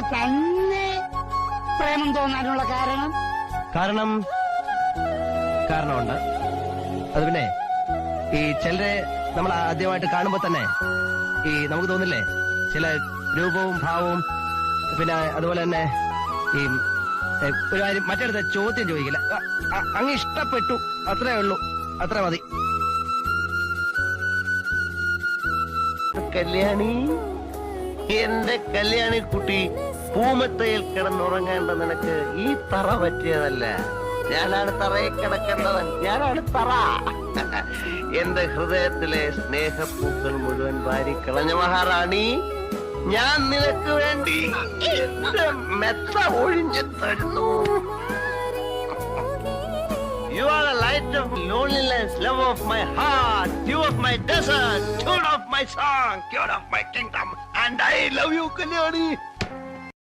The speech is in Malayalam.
എന്നോട് തന്നെ പ്രേമം തോന്നാനുള്ള കാരണം? കാരണം കാരണമുണ്ട്. അത് പിന്നെ ഈ ചിലരെ നമ്മൾ ആദ്യമായിട്ട് കാണുമ്പോ തന്നെ ഈ നമുക്ക് തോന്നില്ലേ ചില രൂപവും ഭാവവും പിന്നെ അതുപോലെ തന്നെ ഈ ഒരു കാര്യം മറ്റടുത്ത ചോദ്യം ചോദിക്കില്ല. അങ്ങ് ഇഷ്ടപ്പെട്ടു അത്രേ ഉള്ളൂ അത്ര മതി. കല്യാണി എന്റെ കല്യാണി കുട്ടി പൂമത്തയിൽ കിടന്നുറങ്ങേണ്ട നിനക്ക് ഈ തറ പറ്റിയതല്ല. ഞാനാണ് തറയിൽ കിടക്കേണ്ടവൻ ഞാനാണ് തറ. എന്റെ ഹൃദയത്തിലെ സ്നേഹപ്പൂക്കൾ മുഴുവൻ വാരിക്കളഞ്ഞ മഹാറാണി. ഞാൻ നിനക്ക് വേണ്ടി എന്റെ മെത്ത ഒഴിഞ്ഞു തരുന്നു. You are the light of loneliness, love of my heart, dew of my desert, tune of my song, cure of my kingdom, and I love you, Kalyani.